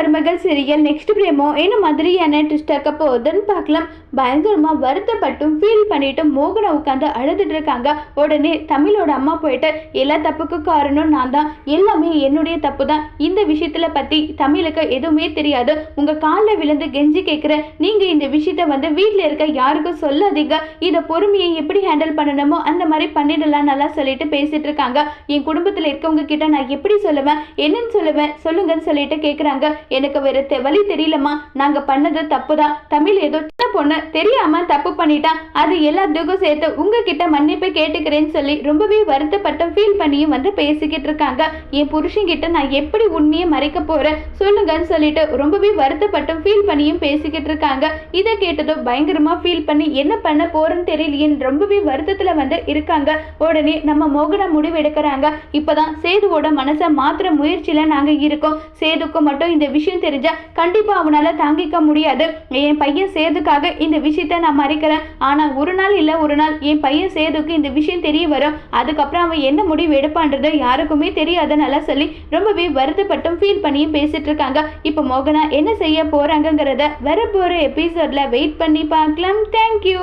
மருமகள் serial next பிரேமோ என்ன மாதிரியான ட்விஸ்ட் இருக்க போகுதுன்னு பார்க்கலாம். பயங்கரமாக வருத்தப்பட்டும் ஃபீல் பண்ணிட்டும் மோகனை உட்காந்து அழுதுட்டு இருக்காங்க. உடனே தமிழோட அம்மா போயிட்டு எல்லா தப்புக்கும் காரணம் நான் தான். எல்லாமே என்னுடைய தப்பு தான். இந்த விஷயத்தில் பற்றி தமிழுக்கு எதுவுமே தெரியாது. உங்கள் காலில் விழுந்து கெஞ்சி கேட்குறேன் நீங்கள் இந்த விஷயத்த வந்து வீட்டில் இருக்க யாருக்கும் சொல்லாதீங்க. இதை பொறுமையை எப்படி ஹேண்டில் பண்ணணுமோ அந்த மாதிரி பண்ணிடலாம் நல்லா சொல்லிட்டு பேசிட்டு இருக்காங்க. என் குடும்பத்தில் இருக்கவங்க கிட்ட நான் எப்படி சொல்லுவேன் என்னன்னு சொல்லுவேன் சொல்லுங்கன்னு சொல்லிட்டு கேட்குறாங்க எனக்கு வேற வழி தெரியலம்மா. நாங்க பண்ணது தப்பு தான் தமிழ் ஏதோ பொண்ணு தெரியாம தப்பு பண்ணிட்டா அது எல்லாத்துக்கும் சேர்த்து உங்ககிட்ட மன்னிப்பு கேட்டுக்கிறேன்னு சொல்லி ரொம்பவே வருத்தப்பட்டு ஃபீல் பண்ணியும் வந்து பேசிக்கிட்டு இருக்காங்க. என் புருஷன்கிட்ட நான் எப்படி உண்மையை மறைக்க போறேன் சொல்லுங்கன்னு சொல்லிட்டு ரொம்பவே வருத்தப்பட்டு ஃபீல் பண்ணியும் பேசிக்கிட்டு இருக்காங்க. இதை கேட்டதும் பயங்கரமா ஃபீல் பண்ணி என்ன பண்ண போறேன்னு தெரியலையேன்னு ரொம்பவே வருத்தத்துல வந்து இருக்காங்க. உடனே நம்ம மோகன முடிவு எடுக்கிறாங்க இப்பதான் சேதுவோட மனசை மாத்துற முயற்சியில நாங்க இருக்கோம். சேதுக்கு மட்டும் இந்த விஷயம் தெரிஞ்சா கண்டிப்பா அவனால தாங்கிக்க முடியாது. என் பையன் சேதுக்காக இந்த விஷயத்த நான் மறைக்கிறேன். ஆனால் ஒரு நாள் இல்லை ஒரு நாள் என் பையன் சேதுக்கு இந்த விஷயம் தெரிய வரும். அதுக்கப்புறம் அவன் என்ன முடிவு எடுப்பான்றது யாருக்குமே தெரியாதனால சொல்லி ரொம்பவே வருத்தப்பட்டும் ஃபீல் பண்ணியும் பேசிட்டு இருக்காங்க. இப்போ மோகனா என்ன செய்ய போறாங்கிறத வரப்போற எபிசோட்ல வெயிட் பண்ணி பார்க்கலாம். தேங்க்யூ